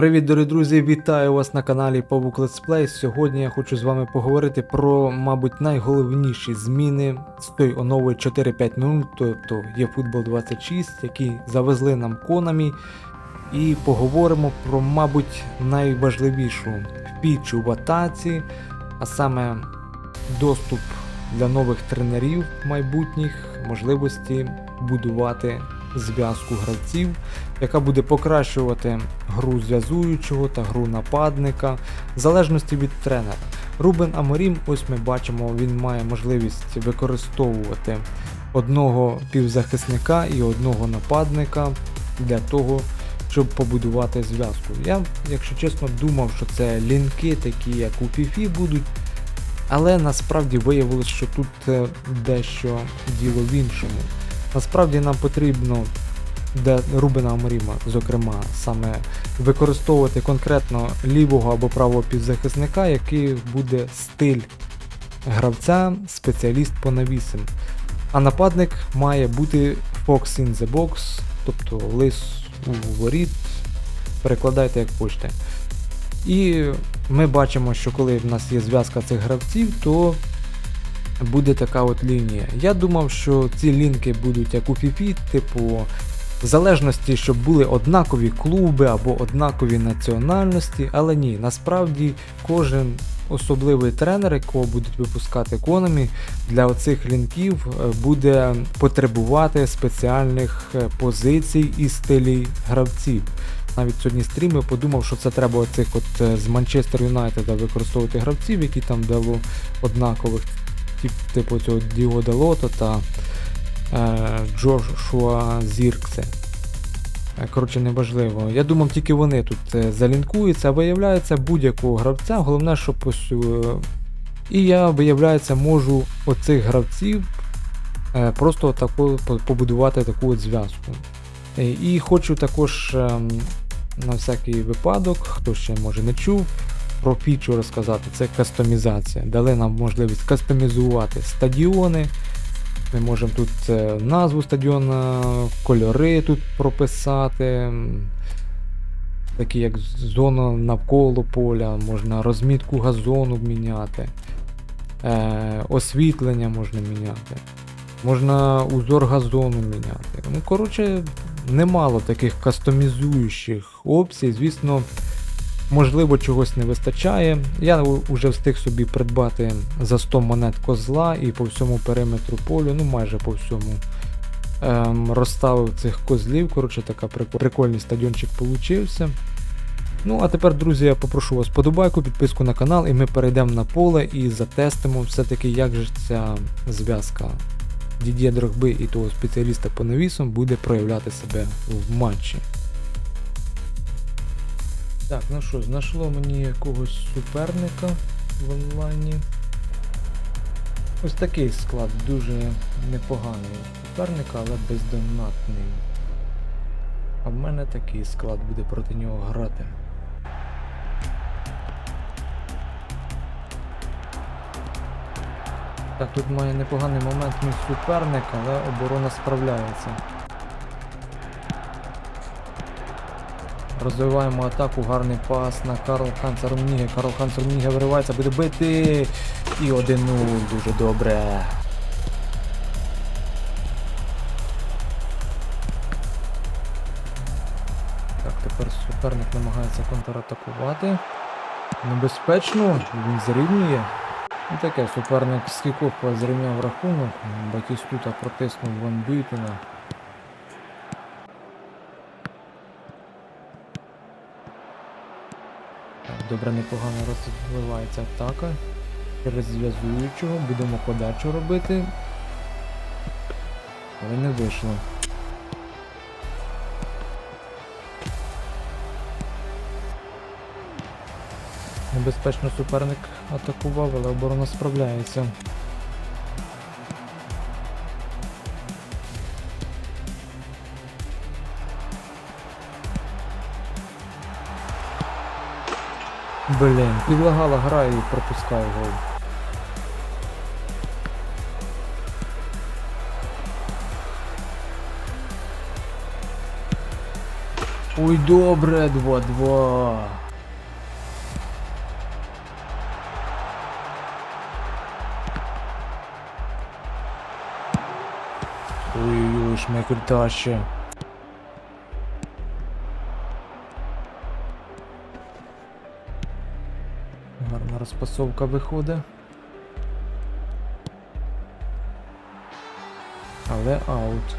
Привіт, дорогі друзі! Вітаю вас на каналі Let's Play. Сьогодні я хочу з вами поговорити про, мабуть, найголовніші зміни з тої онової 4.5.0, тобто є футбол 26, які завезли нам Konami. І поговоримо про, мабуть, найважливішу фічу в атаці, а саме доступ для нових тренерів майбутніх, можливості будувати зв'язку гравців яка буде покращувати гру зв'язуючого та гру нападника в залежності від тренера. Рубен Аморім, ось ми бачимо, він має можливість використовувати одного півзахисника і одного нападника для того, щоб побудувати зв'язку. Я, якщо чесно, думав, що це лінки, такі як у FIFA будуть. Але насправді виявилось, що тут е, дещо діло в іншому. Насправді нам потрібно де Рубена Аморіма, зокрема, саме використовувати конкретно лівого або правого півзахисника, який буде стиль гравця, спеціаліст по навісам. А нападник має бути Fox in the box, тобто лис у воріт, перекладайте як хочете. І ми бачимо, що коли в нас є зв'язка цих гравців, то буде така от лінія. Я думав, що ці лінки будуть як у FIFA, типу в залежності, щоб були однакові клуби або однакові національності, але ні, насправді кожен особливий тренер, якого будуть випускати Konami, для оцих лінків е, буде потребувати спеціальних е, позицій і стилів гравців. Навіть сьогодні стрім я подумав, що це треба оцих от е, з Манчестер Юнайтеда використовувати гравців, які там дало однакових, типу цього Діго Далота та е, Джошуа Зірксе. Е, Коротше, неважливо. Я думав, тільки вони тут е, залінкуються, а виявляється будь-якого гравця, головне, щоб ось. е, І я, виявляється, можу оцих гравців просто таку, побудувати таку от зв'язку. І хочу також ем, на всякий випадок, хто ще може не чув, про фічу розказати. Це кастомізація. Дали нам можливість кастомізувати стадіони. Ми можемо тут е, назву стадіона, кольори тут прописати, такі як зона навколо поля, можна розмітку газону міняти, е, освітлення можна міняти, можна узор газону міняти. Ну, коротше, немало таких кастомізуючих опцій. Звісно, можливо, чогось не вистачає. Я вже встиг собі придбати за 100 монет козла і по всьому периметру полю, ну майже по всьому. Ем, розставив цих козлів. Коротше, така прикольний стадіончик получився. Ну, а тепер, друзі, я попрошу вас подобайку, підписку на канал, і ми перейдемо на поле і затестимо все-таки, як же ця зв'язка Дід'є Дрогби і того спеціаліста по навісам буде проявляти себе в матчі. Так, ну що, знайшло мені якогось суперника в онлайні. Ось такий склад, дуже непоганий суперника, але бездонатний. А в мене такий склад буде проти нього грати. Так, тут має непоганий момент мій суперник, але оборона справляється. Розвиваємо атаку, гарний пас на Карл Ханса Румніге. Карл Ханс Румніге виривається, буде бити. І 1-0, дуже добре. Так, тепер суперник намагається контратакувати. Небезпечно, він зрівнює. І таке, суперник з кікофа зрівняв рахунок. Батістута протиснув Ван Бюйтена. Добре, непогано розвивається атака. Через зв'язуючого будемо подачу робити. Але не вийшло. Небезпечно суперник атакував, але оборона справляється. Блін, підлагала гра і пропускає гол. Ой, добре, 2-2. Ой-ой, шмекель таще. Гарна виходить. Але аут.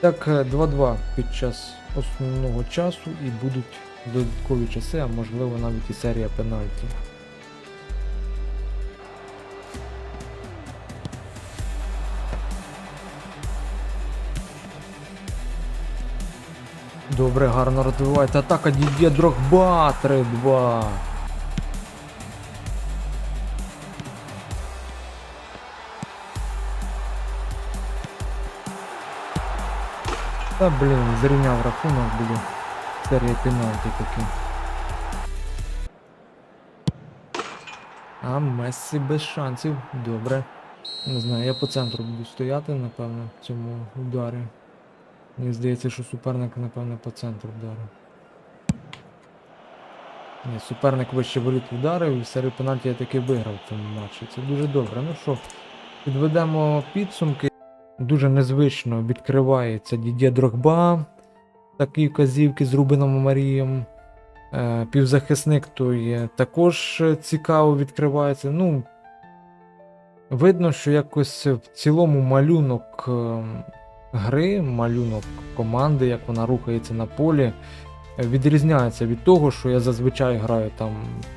Так, е, 2-2 під час основного часу і будуть додаткові часи, а можливо навіть і серія пенальтів. Добре, гарно розвивається атака Дідє Дрогба 3-2. Та блін, зрівняв рахунок буде. Серія пенальті таки. А Мессі без шансів. Добре. Не знаю, я по центру буду стояти, напевно, в цьому ударі. Мені здається, що суперник, напевно, по центру вдарив. Ні, суперник вище воріт вдарив і серію пенальті я таки виграв в цьому матчі. Це дуже добре. Ну що, підведемо підсумки. Дуже незвично відкривається Дідє Дрогба. Такі вказівки з Рубином Марієм. Е, півзахисник той також цікаво відкривається. Ну, видно, що якось в цілому малюнок е, гри, малюнок команди, як вона рухається на полі, відрізняється від того, що я зазвичай граю там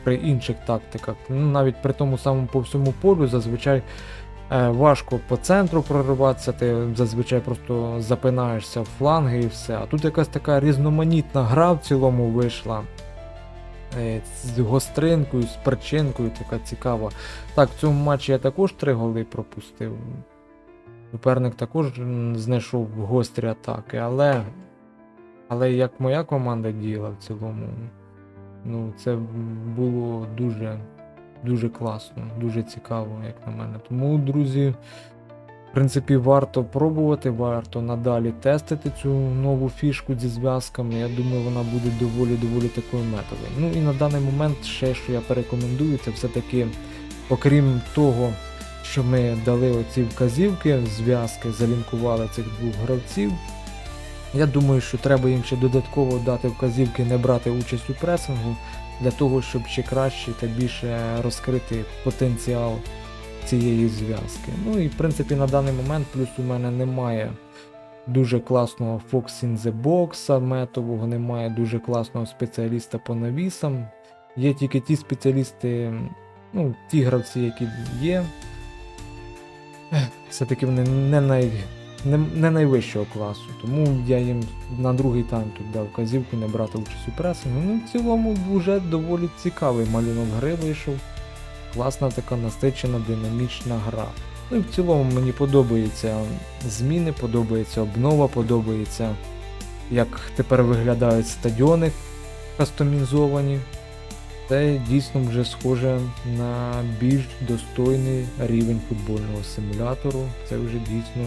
при інших тактиках. Ну, навіть при тому самому по всьому полю зазвичай важко по центру прориватися, ти зазвичай просто запинаєшся в фланги і все. А тут якась така різноманітна гра в цілому вийшла. е, З гостринкою, з перчинкою, така цікава. Так, в цьому матчі я також три голи пропустив. Суперник також знайшов гострі атаки, але. Але як моя команда діяла в цілому, ну це було дуже, дуже класно, дуже цікаво, як на мене. Тому, друзі, в принципі, варто пробувати, варто надалі тестити цю нову фішку зі зв'язками. Я думаю, вона буде доволі-доволі такою метовою. Ну і на даний момент ще, що я порекомендую, це все-таки, окрім того, що ми дали оці вказівки, зв'язки, залінкували цих двох гравців. Я думаю, що треба їм ще додатково дати вказівки не брати участь у пресингу для того, щоб ще краще та більше розкрити потенціал цієї зв'язки. Ну і в принципі на даний момент плюс у мене немає дуже класного Fox in the Box метового, немає дуже класного спеціаліста по навісам. Є тільки ті спеціалісти, ну, ті гравці, які є. Все-таки вони не, най, не, не найвищого класу. Тому я їм на другий тайм тут дав вказівку не брати участь у пресингу. Ну, в цілому вже доволі цікавий малюнок гри вийшов. Класна така насичена динамічна гра. Ну і в цілому мені подобаються зміни, подобається обнова, подобається, як тепер виглядають стадіони кастомізовані. Це дійсно вже схоже на більш достойний рівень футбольного симулятору. Це вже дійсно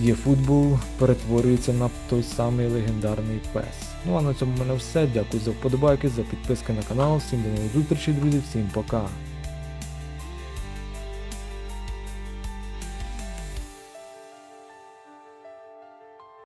є футбол, перетворюється на той самий легендарний пес. Ну а на цьому в мене все. Дякую за вподобайки, за підписки на канал. Всім до нових зустрічей, друзі, всім пока.